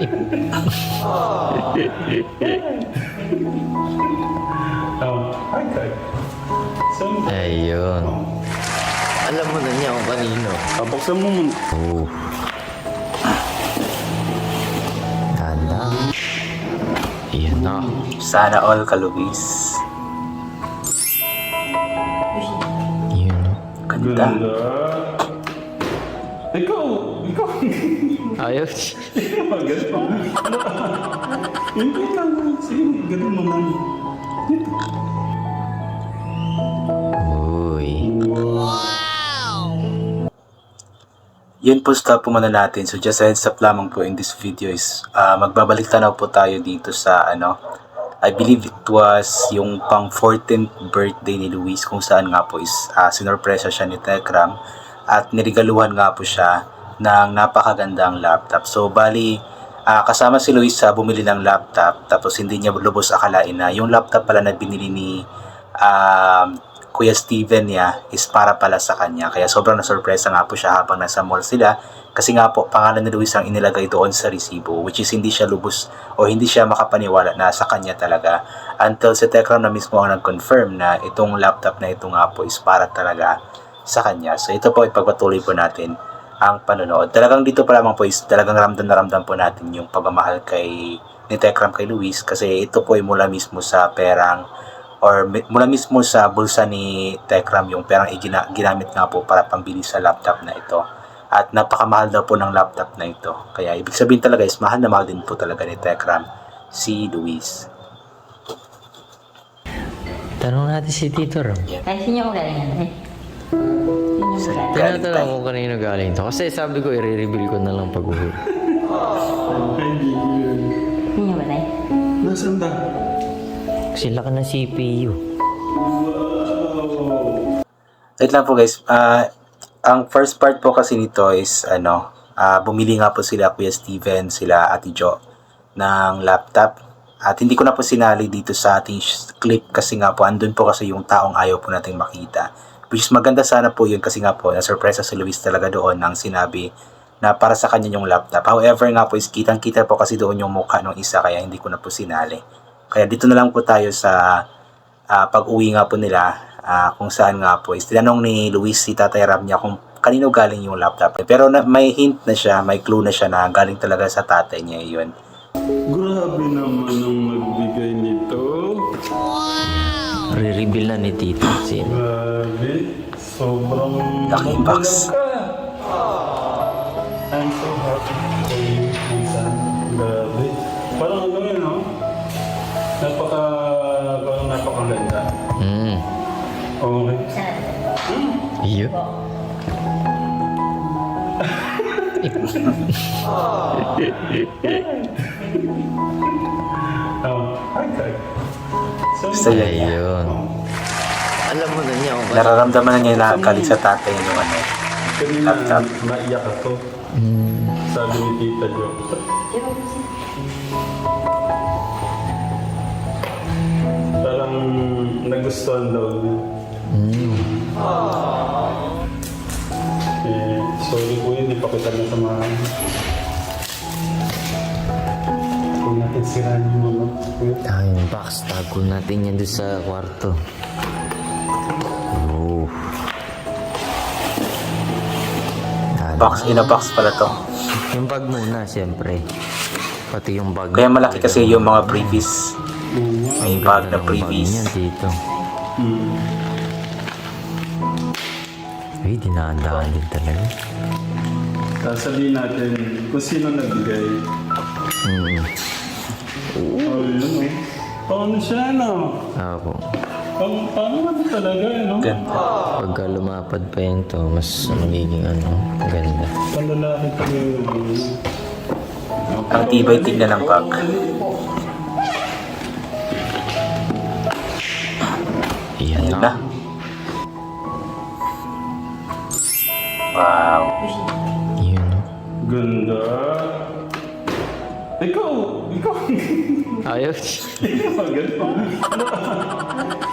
Oh? Ayun. Alam mo na niya kung kanino. Papaksan mo muna. Oh. Ganda. Iyan na. Sana all ka, Luis. Yun. Ganda. Ganda. Ikaw, ikaw. Ayaw. Maganda. Hindi lang. Sige, ganun naman. Uy. Yun po stop po muna natin. So just a heads up lamang po in this video is ah, magbabalik tanaw po tayo dito sa ano I believe it was yung pang 14th birthday ni Luis kung saan nga po is uh, sinorpresa siya ni Tekram at nirigaluhan nga po siya ng napakagandang laptop. So bali ah, kasama si Luis sa bumili ng laptop tapos hindi niya lubos akalain na yung laptop pala na binili ni um, Kuya Steven niya is para pala sa kanya. Kaya sobrang na-surpresa nga po siya habang nasa mall sila. Kasi nga po, pangalan ni Luis ang inilagay doon sa resibo. Which is hindi siya lubos o hindi siya makapaniwala na sa kanya talaga. Until si Tekram na mismo ang nag-confirm na itong laptop na ito nga po is para talaga sa kanya. So ito po, ipagpatuloy po natin ang panonood. Talagang dito pa lamang po is talagang ramdam na ramdam po natin yung pagmamahal kay ni Tekram kay Luis kasi ito po ay mula mismo sa perang or mula mismo sa bulsa ni Tekram yung perang igina, ginamit nga po para pambili sa laptop na ito. At napakamahal daw po ng laptop na ito. Kaya ibig sabihin talaga is mahal na mahal din po talaga ni Tekram si Luis. Tanong natin si Tito Ram. Ay, sinyo ko galing yan eh. Tinatanong ko kanino galing to. Kasi sabi ko, i-reveal ko na lang pag uwi. Sinyo ba tayo? Nasaan ba? Kasi laki ng CPU. Wait lang po guys. Ah, ang first part po kasi nito is ano, ah, bumili nga po sila Kuya Steven, sila Ate Jo ng laptop. At hindi ko na po sinali dito sa ating clip kasi nga po andun po kasi yung taong ayaw po nating makita. Which is maganda sana po yun kasi nga po na surpresa si Luis talaga doon nang sinabi na para sa kanya yung laptop. However nga po is kitang-kita po kasi doon yung mukha ng isa kaya hindi ko na po sinali. Kaya dito na lang po tayo sa ah, pag-uwi nga po nila ah, kung saan nga po is tinanong ni Luis si Tatay Ram niya kung kanino galing yung laptop. Pero na, may hint na siya, may clue na siya na galing talaga sa tatay niya yun. Grabe naman ang nagbigay nito. Re-reveal na ni Tito. Sino? Grabe. Sobrang... Laki box. I'm so happy for you, Ethan. Grabe. Parang ano yun, no? Napaka... Parang napakaganda. Hmm. Okay. Iyo. Oh. Niya niya. Ayun. Alam mo na niya kung kanino. Nararamdaman na niya na sa tatay yung ano. Kanina, Laptop. naiyak ako. Hmm. Sabi ni Tita Jo. Parang nagustuhan daw niya. Hmm. Eh, sorry po yun, di pa kita nasamahan. Huwag natin sirahan yung mga yung box. Tago natin yan doon sa kwarto. Oh. Ano? Box in a box pala to. Yung bag muna, siyempre. Pati yung bag. Kaya malaki kasi yung mga previous. May bag na Ang bag previous. niyan dito. Hmm. Ay, dinaan-daan din talaga. Sasabihin natin kung sino nagbigay. Hmm. Oh, yun o. Paano siya, no? Ako. Paano, paano naman talaga, no? Ganda. Pagka lumapad pa yun to, mas magiging ano, ganda. Panlalaki pa yun. Ang tibay tignan ng. Iyan Ayun na. na. Wow. Yun. Ganda. Ikaw, ikaw. Ayaw. Maganda.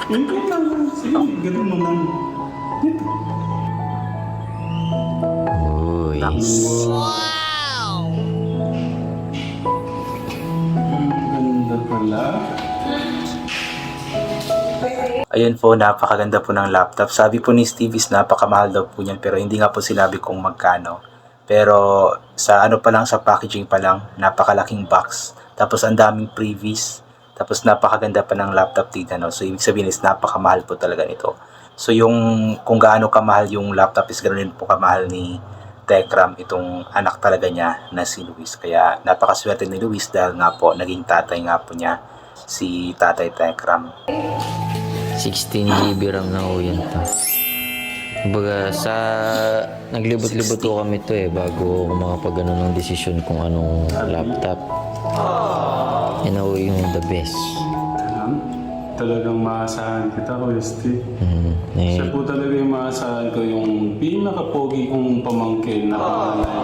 Hindi lang. Sige, ganun mo lang. Uy. Nice. Wala. Ayun po, napakaganda po ng laptop. Sabi po ni Steve is napakamahal daw po niyan pero hindi nga po sinabi kung magkano. Pero sa ano pa lang, sa packaging pa lang, napakalaking box. Tapos ang daming previous. Tapos napakaganda pa ng laptop dito. No? So ibig sabihin is napakamahal po talaga nito. So yung kung gaano kamahal yung laptop is ganoon din po kamahal ni Tekram itong anak talaga niya na si Luis. Kaya napakaswerte ni Luis dahil nga po naging tatay nga po niya si Tatay Tekram. 16 GB RAM na ho yan to. Kumbaga sa naglibot-libot ko kami to eh bago ako makapag ano ng desisyon kung anong laptop. Yan ho yung the best. Alam, talagang maasahan kita, Steve. Mm, eh, Siya po talaga yung maasahan ko yung pinaka-pogi kong pamangkin na panganay.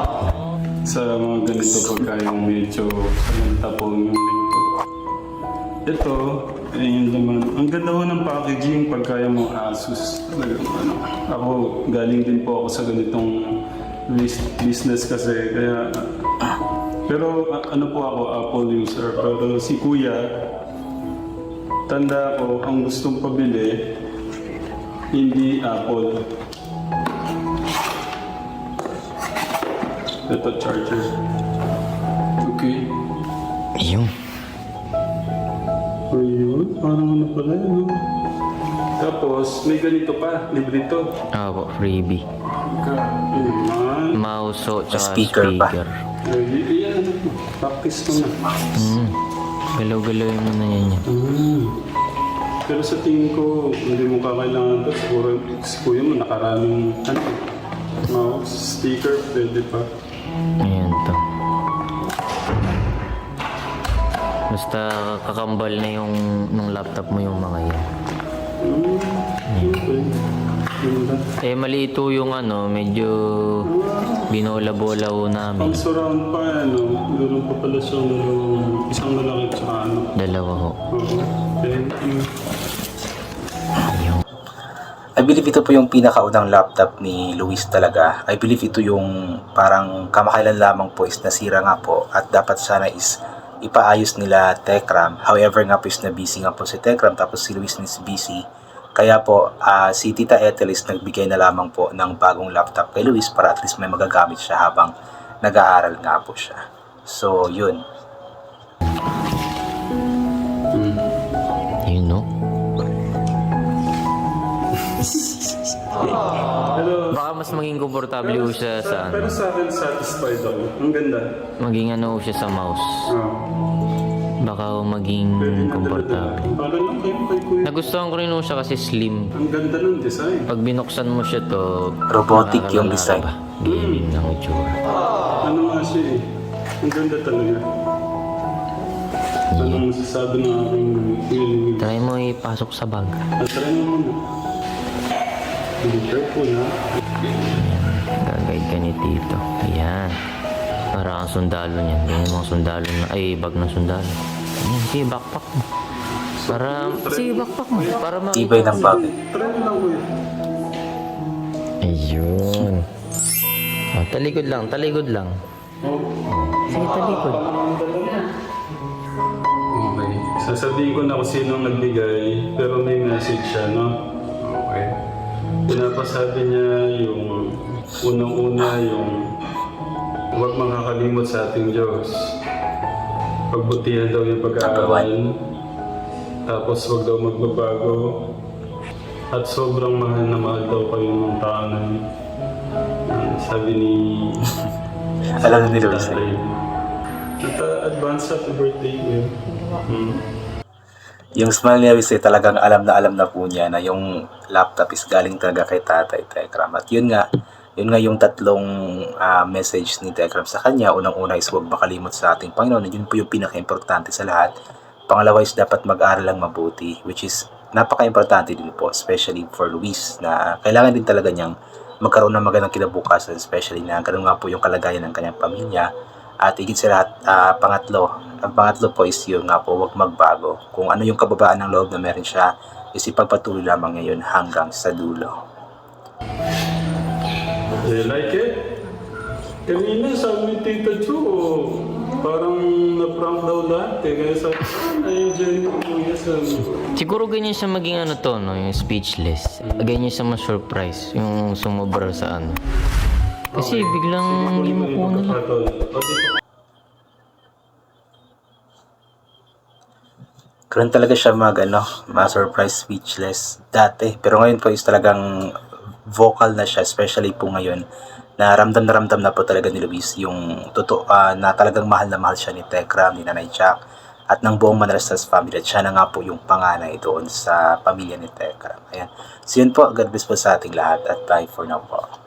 Sa mga ganito pagka yung medyo talentapong yung. Ito, ayun naman. Ang ganda ho ng packaging pagka yung mga Asus. Talagang ano. Ako, galing din po ako sa ganitong bus- business kasi. Kaya, pero ano po ako, Apple user. Pero si Kuya, tanda ko, ang gustong pabili, hindi Apple. Ito charger. Okay. ayun. Ayun, parang ano pala yun. no? Tapos, may ganito pa, libre to. Ah, po, freebie. Kailan? Mouse ho, tsaka speaker pa. speaker. Iyan, ano po, practice ko na. Mm. Galaw-galawin mo na yan yan. Mm. Pero sa tingin ko, hindi mo kakailangan to. Siguro, si kuya mo nakaraming, ano, mouse, speaker, pwede pa. Ayan Basta kakambal na yung nung laptop mo yung mga yan. Mm. Ganda. Eh, malito yung ano, medyo binola-bola ho namin. Pang surround pa, ano, meron pa pala siyang dalawang, isang lalaki tsaka ano. Dalawa ho. Oo. Thank you. Ayun. I believe ito po yung pinakaunang laptop ni Luis talaga. I believe ito yung parang kamakailan lamang po is nasira nga po at dapat sana is ipaayos nila Tekram. However nga po is na busy nga po si Tekram tapos si Luis is busy. Kaya po ah, si Tita Ethel is nagbigay na lamang po ng bagong laptop kay Luis para at least may magagamit siya habang nag-aaral nga po siya. So. Yun Pero, Baka mas maging komportable ho siya sa pero ano. sa akin satisfied ako. Ang ganda. Maging ano ho siya sa mouse. Oh. Baka ho maging komportable. Para lang kayo kay kuya. Nagustuhan ko rin ho siya kasi slim. Ang ganda ng design. Pag binuksan mo siya to, Robotic yung nakakalala design. ka ba? Gaming ng itsura. Ano nga siya eh. Ang ganda talaga. Anong masasabi ng aking feeling? Try mo ipasok sa bag. Ah, try mo muna. Be careful ha. Gagayad ka ni Tito. Ayan. Para kang sundalo niyan. Ganyan yung mga sundalo na, ay, bag ng sundalo. Ayan, sige, backpack mo. Para, sige, backpack mo. Para ma... Tibay ng bagay. Ayun. Oh, talikod lang, talikod lang. Oh. Sige, talikod. Okay. Sasabihin ko na kung sino ang nagbigay, pero may message siya, no? Pinapasabi niya yung unang-una yung huwag makakalimot sa ating Diyos. Pagbutihan daw yung pag-aaral. Tapos huwag daw magbabago. At sobrang mahal na mahal daw kayo ng tao na yun. Ah, sabi ni Alam na ni Luis. At uh, advance happy birthday kuya. Hmm. Yung smile ni eh, talagang alam na alam na po niya na yung laptop is galing talaga kay Tatay Tekram. At yun nga, yun nga yung tatlong ah, message ni Tekram sa kanya. Unang-una is huwag makalimot sa ating Panginoon. Yun po yung pinaka-importante sa lahat. Pangalawa is dapat mag-aral lang mabuti, which is napaka-importante din po, especially for Luis, na kailangan din talaga niyang magkaroon ng magandang kinabukasan, especially na ganun nga po yung kalagayan ng kanyang pamilya. At higit sa lahat, ah, pangatlo, ang pangatlo po is yun nga po, huwag magbago. Kung ano yung kababaan ng loob na meron siya, is ipagpatuloy lamang ngayon hanggang sa dulo. You like it? Kanina sabi ni Tita Chu, parang na-prank daw lahat eh. Kaya sabi ko, ah, na-enjoy ni Kuya sa... Siguro ganyan siya maging ano to, no? Yung speechless. Ganyan siya ma-surprise. Yung sumobra sa ano. Kasi biglang limuko na lang. Karoon talaga siya mag, ano, ma-surprise speechless dati. Pero ngayon po is talagang vocal na siya, especially po ngayon, na ramdam na ramdam na po talaga ni Luis yung totoo, ah, na talagang mahal na mahal siya ni Tekram, ni Nanay Jack, at ng buong Manalastas family. At siya na nga po yung panganay doon sa pamilya ni Tekram. Ayan. So yun po, God bless po sa ating lahat at bye for now po.